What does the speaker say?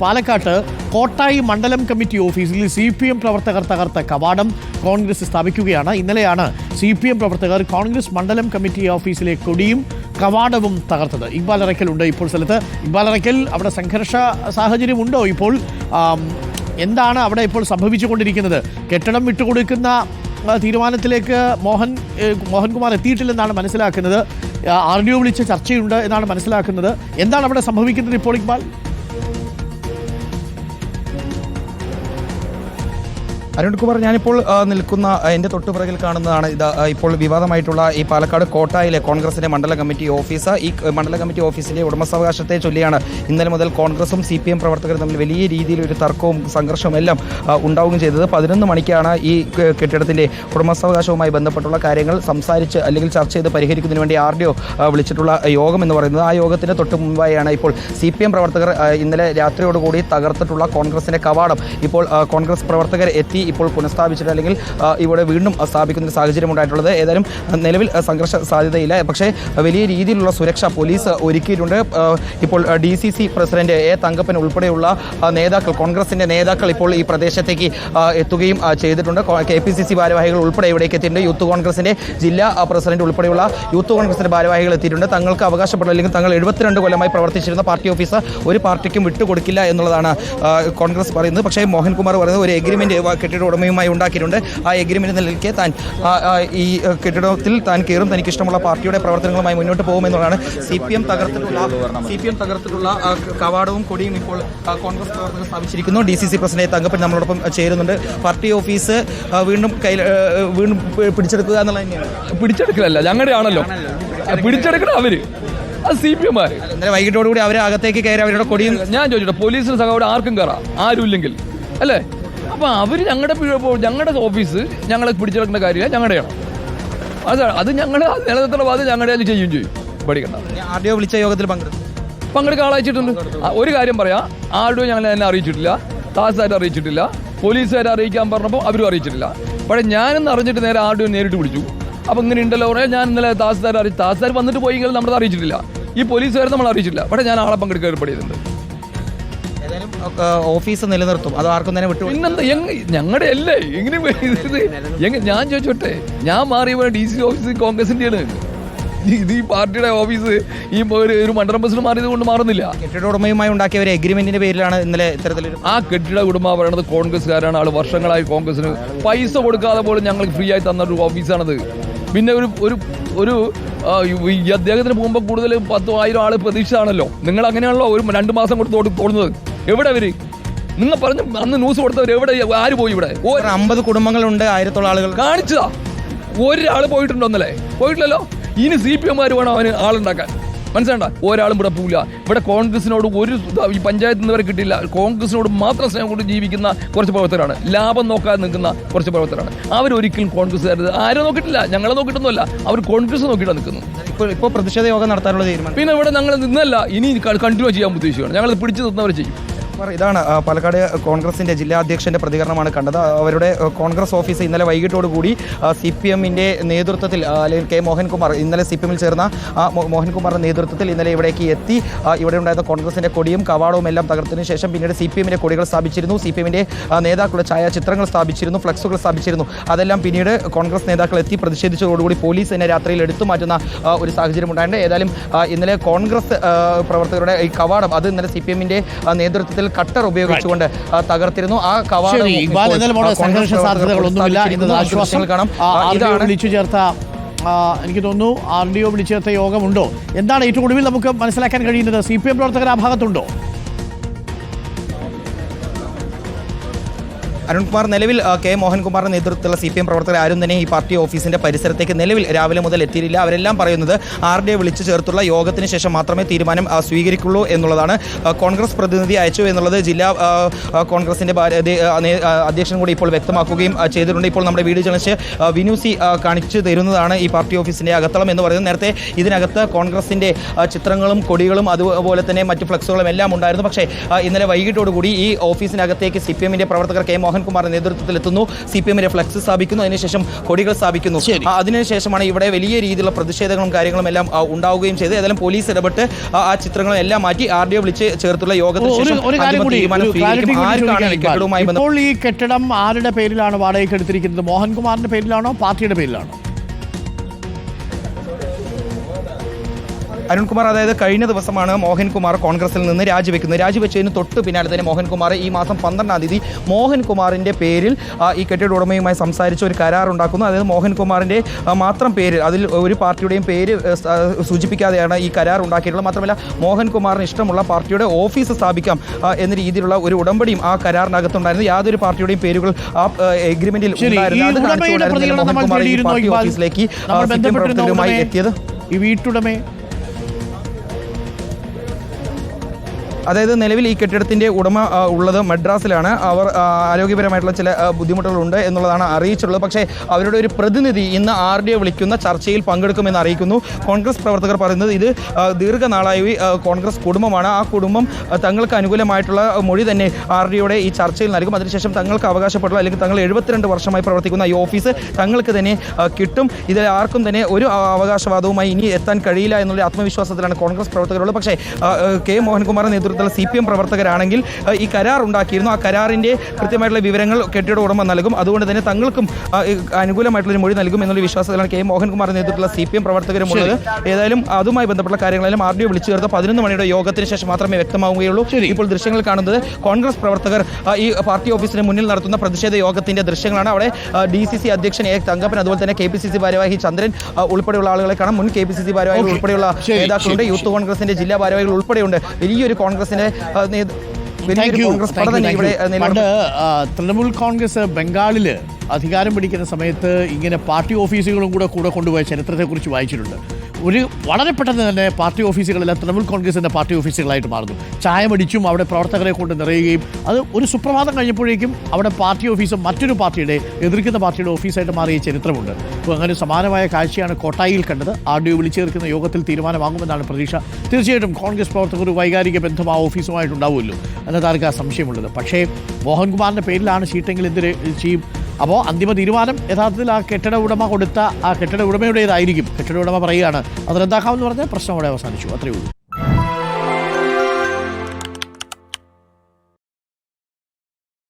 പാലക്കാട്ട് കോട്ടായി മണ്ഡലം കമ്മിറ്റി ഓഫീസിൽ സി പി എം പ്രവർത്തകർ തകർത്ത കവാടം കോൺഗ്രസ് സ്ഥാപിക്കുകയാണ്. ഇന്നലെയാണ് സി പി എം പ്രവർത്തകർ കോൺഗ്രസ് മണ്ഡലം കമ്മിറ്റി ഓഫീസിലെ കൊടിയും കവാടവും തകർത്തത്. ഇക്ബാൽ അറയ്ക്കൽ ഉണ്ട് ഇപ്പോൾ സ്ഥലത്ത്. ഇക്ബാൽ അറയ്ക്കൽ അവിടെ സംഘർഷ സാഹചര്യമുണ്ടോ ഇപ്പോൾ? എന്താണ് അവിടെ ഇപ്പോൾ സംഭവിച്ചുകൊണ്ടിരിക്കുന്നത്? കെട്ടിടം വിട്ടുകൊടുക്കുന്ന തീരുമാനത്തിലേക്ക് മോഹൻ മോഹൻകുമാർ എത്തിയിട്ടില്ലെന്നാണ് മനസ്സിലാക്കുന്നത്. ആർ ഡി ഒ വിളിച്ച ചർച്ചയുണ്ട് എന്നാണ് മനസ്സിലാക്കുന്നത്. എന്താണ് അവിടെ സംഭവിക്കുന്നത് ഇപ്പോൾ ഇക്ബാൽ? അരുൺകുമാർ ഞാനിപ്പോൾ നിൽക്കുന്ന എന്റെ തൊട്ടുപിറകിൽ കാണുന്നതാണ് ഇത് ഇപ്പോൾ വിവാദമായിട്ടുള്ള ഈ പാലക്കാട് കോട്ടായിലെ കോൺഗ്രസിന്റെ മണ്ഡല കമ്മിറ്റി ഓഫീസ്. ഈ മണ്ഡല കമ്മിറ്റി ഓഫീസിന്റെ ഉടമസ്ഥാവകാശത്തെ ചൊല്ലിയാണ് ഇന്നലെ മുതൽ കോൺഗ്രസും സി പി എം പ്രവർത്തകരും തമ്മിൽ വലിയ രീതിയിൽ ഒരു തർക്കവും സംഘർഷവും എല്ലാം ഉണ്ടാവുകയും ചെയ്തത്. പതിനൊന്ന് മണിക്കാണ് ഈ കെട്ടിടത്തിന്റെ ഉടമസ്ഥാവകാശവുമായി ബന്ധപ്പെട്ടുള്ള കാര്യങ്ങൾ സംസാരിച്ച് അല്ലെങ്കിൽ ചർച്ച ചെയ്ത് പരിഹരിക്കുന്നതിന് വേണ്ടി ആർ ഡി ഒ വിളിച്ചിട്ടുള്ള യോഗം എന്ന് പറയുന്നത്. ആ യോഗത്തിന്റെ തൊട്ട് മുമ്പായാണ് ഇപ്പോൾ സി പി എം പ്രവർത്തകർ ഇന്നലെ രാത്രിയോടുകൂടി തകർത്തിട്ടുള്ള കോൺഗ്രസിന്റെ കവാടം. ഇപ്പോൾ കോൺഗ്രസ് പ്രവർത്തകർ എത്തി ഇപ്പോൾ പുനഃസ്ഥാപിച്ചിട്ട് അല്ലെങ്കിൽ ഇവിടെ വീണ്ടും സ്ഥാപിക്കുന്ന സാഹചര്യം ഉണ്ടായിട്ടുള്ളത്. ഏതായാലും നിലവിൽ സംഘർഷ സാധ്യതയില്ല. പക്ഷേ വലിയ രീതിയിലുള്ള സുരക്ഷ പോലീസ് ഒരുക്കിയിട്ടുണ്ട്. ഇപ്പോൾ D C C president A Thankappan ഉൾപ്പെടെയുള്ള നേതാക്കൾ കോൺഗ്രസിന്റെ നേതാക്കൾ ഇപ്പോൾ ഈ പ്രദേശത്തേക്ക് എത്തുകയും ചെയ്തിട്ടുണ്ട്. കെ പി സി സി ഭാരവാഹികൾ ഉൾപ്പെടെ ഇവിടേക്ക് എത്തിയിട്ടുണ്ട്. യൂത്ത് കോൺഗ്രസിന്റെ ജില്ലാ പ്രസിഡന്റ് ഉൾപ്പെടെയുള്ള യൂത്ത് കോൺഗ്രസിന്റെ ഭാരവാഹികൾ എത്തിയിട്ടുണ്ട്. തങ്ങൾക്ക് അവകാശപ്പെട്ട അല്ലെങ്കിൽ തങ്ങൾ എഴുപത്തിരണ്ട് കൊല്ലമായി പ്രവർത്തിച്ചിരുന്ന പാർട്ടി ഓഫീസ് ഒരു പാർട്ടിക്കും വിട്ടുകൊടുക്കില്ല എന്നുള്ളതാണ് കോൺഗ്രസ് പറയുന്നത്. പക്ഷേ മോഹൻകുമാർ പറയുന്നത് ഒരു എഗ്രിമെന്റ് കെട്ടിട ഉടമയുമായി ഉണ്ടാക്കിയിട്ടുണ്ട്. ആ എഗ്രിമെന്റ് നിലയ്ക്ക് താൻ ഈ കെട്ടിടത്തിൽ താൻ കയറും. തനിക്ക് ഇഷ്ടമുള്ള പാർട്ടിയുടെ പ്രവർത്തനങ്ങളുമായി മുന്നോട്ട് പോകുമെന്നുള്ളതാണ് സി പി എം തകർത്തിട്ടുള്ള സി പി എം തകർത്തിട്ടുള്ള കവാടവും കൊടിയും ഇപ്പോൾ കോൺഗ്രസ് പ്രവർത്തകർ സ്ഥാപിച്ചിരിക്കുന്നു. D C C president Thankappan നമ്മളോടൊപ്പം ചേരുന്നുണ്ട്. പാർട്ടി ഓഫീസ് വീണ്ടും കയ്യിൽ വീണ്ടും പിടിച്ചെടുക്കുക എന്നുള്ളത് തന്നെയാണ്. പിടിച്ചെടുക്കലല്ല ഞങ്ങളുടെ ആണല്ലോ. പിടിച്ചെടുക്കണം അവർ. അത് സി പി എം ഇന്നലെ വൈകിട്ടോടുകൂടി അവരെ അകത്തേക്ക് കയറി അവരുടെ കൊടിയും ഞാൻ ചോദിച്ചോട്ടെ പോലീസിന് സഹോദരം ആർക്കും കയറാം ആരും ഇല്ലെങ്കിൽ അല്ലേ? അപ്പൊ അവർ ഞങ്ങളുടെ ഞങ്ങളുടെ ഓഫീസ് ഞങ്ങളെ പിടിച്ചെടുക്കുന്ന കാര്യമില്ല ഞങ്ങളുടെയാണ് അതാണ് അത് ഞങ്ങൾ നിലനിർത്തുന്ന ബാധ്യത ഞങ്ങളുടെ ചെയ്യും ചെയ്യും. പഠിക്കണ്ട ആർ ഡി ഒ വിളിച്ച യോഗത്തിൽ പങ്കെടുത്തു പങ്കെടുക്കാൻ ആളയച്ചിട്ടുണ്ട്. ഒരു കാര്യം പറയാം. ആർഡിയോ ഞങ്ങൾ എന്നെ അറിയിച്ചിട്ടില്ല. താസായിട്ട് അറിയിച്ചിട്ടില്ല. പോലീസുകാരെ അറിയിക്കാൻ പറഞ്ഞപ്പോൾ അവരും അറിയിച്ചിട്ടില്ല. പക്ഷേ ഞാനെന്ന് അറിഞ്ഞിട്ട് നേരെ ആരുടെയും നേരിട്ട് വിളിച്ചു അപ്പം ഇങ്ങനെ ഉണ്ടല്ലോ പറയാം. ഞാൻ ഇന്നലെ താസാർ അറിയിച്ചു താസാർ വന്നിട്ട് പോയെങ്കിൽ നമ്മളത് അറിയിച്ചിട്ടില്ല. ഈ പോലീസുകാരെ നമ്മൾ അറിയിച്ചിട്ടില്ല. പക്ഷേ ഞാൻ ആളെ പങ്കെടുക്കാൻ ഏർപ്പാട് ചെയ്തിട്ടുണ്ട് ഏതായാലും ആ, ഓഫീസ് നിലനിർത്തും. അത് ആർക്കും തന്നെ വിട്ടു പിന്നെന്താ ഞങ്ങളുടെ അല്ലേ? എങ്ങനെ ഞാൻ ചോദിച്ചോട്ടെ ഞാൻ മാറിയ ഡി സി ഓഫീസ് കോൺഗ്രസിന്റെയാണ്. ഇത് ഈ പാർട്ടിയുടെ ഓഫീസ് ഈ ഒരു മണ്ഡലം ബസ്സിൽ മാറിയത് കൊണ്ട് മാറുന്നില്ല. കെട്ടിട ഉടമയുമായി ഉണ്ടാക്കിയ ഒരു എഗ്രിമെന്റിന്റെ പേരിലാണ് ഇന്നലെ ഇത്തരത്തിലൊരു ആ കെട്ടിട ഉടമ പറയണത് കോൺഗ്രസ്സുകാരാണ്. ആൾ വർഷങ്ങളായി കോൺഗ്രസിന് പൈസ കൊടുക്കാതെ പോലും ഞങ്ങൾക്ക് ഫ്രീ ആയി തന്ന ഒരു ഓഫീസാണത്. പിന്നെ ഒരു ഒരു ഒരു അദ്ദേഹത്തിന് പോകുമ്പോൾ കൂടുതൽ പത്തോ ആയിരം ആൾ പ്രതീക്ഷിച്ചാണല്ലോ നിങ്ങൾ അങ്ങനെയാണല്ലോ ഒരു രണ്ട് മാസം കൊണ്ട് തോട് തോന്നുന്നത് എവിടെ അവർ? നിങ്ങൾ പറഞ്ഞു അന്ന് ന്യൂസ് കൊടുത്തവർ എവിടെ? ആര് പോയി ഇവിടെ? അമ്പത് കുടുംബങ്ങളുണ്ട് ആയിരത്തോളം ആളുകൾ. കാണിച്ചതാ. ഒരാൾ പോയിട്ടുണ്ടോ എന്നല്ലേ പോയിട്ടില്ലല്ലോ? ഇനി സി പി എംമാർ വേണം അവന് ആളുണ്ടാക്കാൻ. മനസ്സിലാണ്ട ഒരാളും ഇവിടെ പോവില്ല. ഇവിടെ കോൺഗ്രസിനോട് ഒരു ഈ പഞ്ചായത്ത് നിന്ന് വരെ കിട്ടില്ല കോൺഗ്രസിനോട് മാത്രം സ്നേഹം കൊണ്ട് ജീവിക്കുന്ന കുറച്ച് പ്രവർത്തകരാണ്. ലാഭം നോക്കാതെ നിൽക്കുന്ന കുറച്ച് പ്രവർത്തകരാണ്. അവരൊരിക്കലും കോൺഗ്രസ്സുകാർ ആരും നോക്കിയിട്ടില്ല. ഞങ്ങളെ നോക്കിയിട്ടൊന്നുമല്ല. അവർ കോൺഗ്രസ് നോക്കിയിട്ടാണ് നിൽക്കുന്നു ഇപ്പോൾ ഇപ്പോൾ പ്രതിഷേധ യോഗം നടത്താനുള്ള തീരുമാനം. പിന്നെ ഇവിടെ ഞങ്ങൾ നിന്നല്ല. ഇനി കണ്ടിന്യൂ ചെയ്യാൻ ഉദ്ദേശിക്കുകയാണ്. ഞങ്ങൾ പിടിച്ചു നിന്നവർ ചെയ്യും. ഇതാണ് പാലക്കാട് കോൺഗ്രസിന്റെ ജില്ലാ അധ്യക്ഷന്റെ പ്രതികരണമാണ് കണ്ടത്. അവരുടെ കോൺഗ്രസ് ഓഫീസ് ഇന്നലെ വൈകിട്ടോട് കൂടി സി പി എമ്മിന്റെ നേതൃത്വത്തിൽ അല്ലെങ്കിൽ കെ മോഹൻകുമാർ ഇന്നലെ സി പി എമ്മിൽ ചേർന്ന മോഹൻകുമാറിന്റെ നേതൃത്വത്തിൽ ഇന്നലെ ഇവിടേക്ക് എത്തി. ഇവിടെ ഉണ്ടായിരുന്ന കോൺഗ്രസിന്റെ കൊടിയും കവാടവും എല്ലാം തകർത്തതിനു ശേഷം പിന്നീട് സി പി എമ്മിന്റെ കൊടികൾ സ്ഥാപിച്ചിരുന്നു. സി പി എമ്മിന്റെ നേതാക്കളുടെ ഛായാചിത്രങ്ങൾ സ്ഥാപിച്ചിരുന്നു ഫ്ലക്സുകൾ സ്ഥാപിച്ചിരുന്നു. അതെല്ലാം പിന്നീട് കോൺഗ്രസ് നേതാക്കൾ എത്തി പ്രതിഷേധിച്ചതോടുകൂടി പോലീസ് തന്നെ രാത്രിയിൽ എടുത്തു മാറ്റുന്ന ഒരു സാഹചര്യം ഉണ്ടായിട്ടുണ്ട്. ഏതായാലും ഇന്നലെ കോൺഗ്രസ് പ്രവർത്തകരുടെ ഈ കവാടം അത് ഇന്നലെ സി പി എമ്മിന്റെ നേതൃത്വത്തിൽ കട്ടർ ഉപയോഗിച്ചുകൊണ്ട് തകർത്തിരുന്നു. ആ കവാടം സംഘർഷ പ്രവർത്തകർ സാധ്യതകളൊന്നുമില്ല സ്ഥാപിച്ചിരിക്കുന്നു. എന്നത് ആശ്വാസം. കാണാം. ഇതാണ് വിളിച്ചു ചേർത്ത എനിക്ക് തോന്നുന്നു ആർ ഡി ഒ വിളിച്ചു ചേർത്ത യോഗമുണ്ടോ? എന്താണ് ഏറ്റവും ഒടുവിൽ നമുക്ക് മനസ്സിലാക്കാൻ കഴിയുന്നത്? സി പി എം പ്രവർത്തകർ ആ ഭാഗത്തുണ്ടോ? അരുൺകുമാർ നിലവിൽ കെ. മോഹൻകുമാറിന്റെ നേതൃത്വത്തിലുള്ള സി പി എം പ്രവർത്തകർ ആരും തന്നെ ഈ പാർട്ടി ഓഫീസിന്റെ പരിസരത്തേക്ക് നിലവിൽ രാവിലെ മുതൽ എത്തിയിട്ടില്ല. അവരെല്ലാം പറയുന്നത് ആർ ഡി എ വിളിച്ചു ചേർത്തുള്ള യോഗത്തിന് ശേഷം മാത്രമേ തീരുമാനം സ്വീകരിക്കുള്ളൂ എന്നുള്ളതാണ്. കോൺഗ്രസ് പ്രതിനിധി അയച്ചു എന്നുള്ളത് ജില്ലാ കോൺഗ്രസിന്റെ അധ്യക്ഷൻ കൂടി ഇപ്പോൾ വ്യക്തമാക്കുകയും ചെയ്തിട്ടുണ്ട്. ഇപ്പോൾ നമ്മുടെ വീട് ചലച്ച് വിനുസി കാണിച്ചു തരുന്നതാണ് ഈ പാർട്ടി ഓഫീസിന്റെ അകത്തളം എന്ന് പറയുന്നത്. നേരത്തെ ഇതിനകത്ത് കോൺഗ്രസിന്റെ ചിത്രങ്ങളും കൊടികളും അതുപോലെ തന്നെ മറ്റ് ഫ്ലക്സുകളും എല്ലാം ഉണ്ടായിരുന്നു. പക്ഷേ ഇന്നലെ വൈകിട്ടോടുകൂടി ഈ ഓഫീസിനകത്തേക്ക് സി പി എമ്മിന്റെ പ്രവർത്തകർ കെ. മോഹൻ മോഹൻകുമാറിന്റെ നേതൃത്വത്തിൽ എത്തുന്നു സി പി എമ്മിന്റെ ഫ്ലക്സ് സ്ഥാപിക്കുന്നു. അതിനുശേഷം കൊടികൾ സ്ഥാപിക്കുന്നു. അതിനുശേഷമാണ് ഇവിടെ വലിയ രീതിയിലുള്ള പ്രതിഷേധങ്ങളും കാര്യങ്ങളും എല്ലാം ഉണ്ടാവുകയും ചെയ്ത് ഏതായാലും പോലീസ് ഇടപെട്ട് ആ, ചിത്രങ്ങളെല്ലാം ചിത്രങ്ങളും എല്ലാം മാറ്റി ആർ ഡി ഒ വിളിച്ച് ചേർത്തുള്ള യോഗത്തിൽ ഈ കെട്ടിടം ആരുടെ പേരിലാണ് വാടകയ്ക്ക് എടുത്തിരിക്കുന്നത്? മോഹൻകുമാറിന്റെ പേരിലാണോ? പാർട്ടിയുടെ പേരിലാണോ? അരുൺകുമാർ അതായത് കഴിഞ്ഞ ദിവസമാണ് മോഹൻകുമാർ കോൺഗ്രസിൽ നിന്ന് രാജിവെക്കുന്നത്. രാജിവെച്ചതിന് തൊട്ട് പിന്നാലെ തന്നെ മോഹൻകുമാർ ഈ മാസം പന്ത്രണ്ടാം തീയതി മോഹൻകുമാറിന്റെ പേരിൽ ഈ കെട്ടിട ഉടമയുമായി സംസാരിച്ച് ഒരു കരാർ ഉണ്ടാക്കുന്നു. അതായത് മോഹൻകുമാറിന്റെ മാത്രം പേരിൽ അതിൽ ഒരു പാർട്ടിയുടെയും പേര് സൂചിപ്പിക്കാതെയാണ് ഈ കരാർ ഉണ്ടാക്കിയിട്ടുള്ളത്. മാത്രമല്ല മോഹൻകുമാറിന് ഇഷ്ടമുള്ള പാർട്ടിയുടെ ഓഫീസ് സ്ഥാപിക്കാം എന്ന രീതിയിലുള്ള ഒരു ഉടമ്പടിയും ആ കരാറിനകത്തുണ്ടായിരുന്നു. യാതൊരു പാർട്ടിയുടെയും പേരുകൾ ആ എഗ്രിമെന്റിൽ ഉണ്ടായിരുന്നു അത് കാണിച്ചുകൊണ്ടായിരുന്നു മോഹൻകുമാർ ഈ പാർട്ടി ഓഫീസിലേക്ക് എത്തിയത്. ഈ വീട്ടുടമയെ? അതായത് നിലവിൽ ഈ കെട്ടിടത്തിന്റെ ഉടമ ഉള്ളത് മദ്രാസിലാണ്. അവർ ആരോഗ്യപരമായിട്ടുള്ള ചില ബുദ്ധിമുട്ടുകളുണ്ട് എന്നുള്ളതാണ് അറിയിച്ചിട്ടുള്ളത്. പക്ഷേ അവരുടെ ഒരു പ്രതിനിധി ഇന്ന് ആർ ഡി വിളിക്കുന്ന ചർച്ചയിൽ പങ്കെടുക്കുമെന്ന് അറിയിക്കുന്നു. കോൺഗ്രസ് പ്രവർത്തകർ പറയുന്നത് ഇത് ദീർഘനാളായി കോൺഗ്രസ് കുടുംബമാണ്. ആ കുടുംബം തങ്ങൾക്ക് അനുകൂലമായിട്ടുള്ള മൊഴി തന്നെ ആർ ഡി ഒയുടെ ഈ ചർച്ചയിൽ നൽകും. അതിനുശേഷം തങ്ങൾക്ക് അവകാശപ്പെട്ടുള്ള അല്ലെങ്കിൽ തങ്ങൾ എഴുപത്തിരണ്ട് വർഷമായി പ്രവർത്തിക്കുന്ന ഈ ഓഫീസ് തങ്ങൾക്ക് തന്നെ കിട്ടും. ഇതിൽ ആർക്കും തന്നെ ഒരു അവകാശവാദവുമായി ഇനി എത്താൻ കഴിയില്ല എന്നുള്ള ആത്മവിശ്വാസത്തിലാണ് കോൺഗ്രസ് പ്രവർത്തകരുള്ളത്. പക്ഷേ കെ മോഹൻകുമാറിന്റെ നേതൃത്വത്തിൽ സി പി എം പ്രവർത്തകരാണെങ്കിൽ ഈ കരാർ ഉണ്ടാക്കിയിരുന്നു. ആ കരാറിന്റെ കൃത്യമായിട്ടുള്ള വിവരങ്ങൾ കെട്ടിട ഉടമ നൽകും. അതുകൊണ്ട് തന്നെ തങ്ങൾക്കും അനുകൂലമായിട്ടുള്ളൊരു മൊഴി നൽകും എന്നുള്ള വിശ്വാസത്തിലാണ് കെ മോഹൻകുമാർ നേതൃത്വത്തിലുള്ള സി പി എം പ്രവർത്തകരും ഉള്ളത്. ഏതായാലും അതുമായി ബന്ധപ്പെട്ട കാര്യങ്ങളെല്ലാം ആർ ഡി ഒ വിളിച്ചു ചേർത്ത് പതിനൊന്ന് മണിയുടെ യോഗത്തിന് ശേഷം മാത്രമേ വ്യക്തമാവുകയുള്ളൂ. ഇപ്പോൾ ദൃശ്യങ്ങൾ കാണുന്നത് കോൺഗ്രസ് പ്രവർത്തകർ ഈ പാർട്ടി ഓഫീസിന് മുന്നിൽ നടത്തുന്ന പ്രതിഷേധ യോഗത്തിന്റെ ദൃശ്യങ്ങളാണ്. അവിടെ ഡി സി സി അധ്യക്ഷൻ എ തങ്കപ്പൻ അതുപോലെ തന്നെ കെ പി സി സി ഭാരവാഹി ചന്ദ്രൻ ഉൾപ്പെടെയുള്ള ആളുകളെ കാണാം. മുൻ കെ പി സി സി ഭാരവാഹികൾ ഉൾപ്പെടെയുള്ള നേതാക്കളുണ്ട്. യൂത്ത് കോൺഗ്രസിന്റെ ജില്ലാ ഭാരവാഹികൾ ഉൾപ്പെടെയുണ്ട്. വലിയൊരു കോൺഗ്രസ് താങ്ക് യു, ഇവിടെ പണ്ട് തൃണമൂൽ കോൺഗ്രസ് ബംഗാളിൽ അധികാരം പിടിക്കുന്ന സമയത്ത് ഇങ്ങനെ പാർട്ടി ഓഫീസുകളും കൂടെ കൂടെ കൊണ്ടുപോയ ചരിത്രത്തെക്കുറിച്ച് വായിച്ചിട്ടുണ്ട്. ഒരു വളരെ പെട്ടെന്ന് തന്നെ പാർട്ടി ഓഫീസുകളിൽ തൃണമൂൽ കോൺഗ്രസിന്റെ പാർട്ടി ഓഫീസുകളായിട്ട് മാറുന്നു. ചായമടിച്ചും അവിടെ പ്രവർത്തകരെ കൊണ്ട് നിറയുകയും അത് ഒരു സുപ്രഭാതം കഴിഞ്ഞപ്പോഴേക്കും അവിടെ പാർട്ടി ഓഫീസ് മറ്റൊരു പാർട്ടിയുടെ എതിർക്കുന്ന പാർട്ടിയുടെ ഓഫീസായിട്ട് മാറിയ ചരിത്രമുണ്ട്. അപ്പോൾ അങ്ങനെ സമാനമായ കാഴ്ചയാണ് കോട്ടായിൽ കണ്ടത്. ആർ ഡി വിളിച്ചു ചേർക്കുന്ന യോഗത്തിൽ തീരുമാനമാകുമെന്നാണ് പ്രതീക്ഷ. തീർച്ചയായിട്ടും കോൺഗ്രസ് പ്രവർത്തകർ ഒരു വൈകാരിക ബന്ധം ആ ഓഫീസുമായിട്ടുണ്ടാവുമല്ലോ. എന്നത് ആർക്കാ സംശയമുള്ളത്. പക്ഷേ മോഹൻകുമാറിന്റെ പേരിലാണ് ഷീട്ടെങ്കിൽ എന്തിനു ചെയ്യും? അപ്പോൾ അന്തിമ തീരുമാനം യഥാർത്ഥത്തിൽ ആ കെട്ടിട ഉടമ കൊടുത്ത ആ കെട്ടിട ഉടമയുടേതായിരിക്കും. കെട്ടിട ഉടമ പറയുകയാണ്. അത് റദ്ദാക്കാമെന്ന് പറഞ്ഞാൽ പ്രശ്നം അവിടെ അവസാനിച്ചു. അത്രയേ ഉള്ളൂ.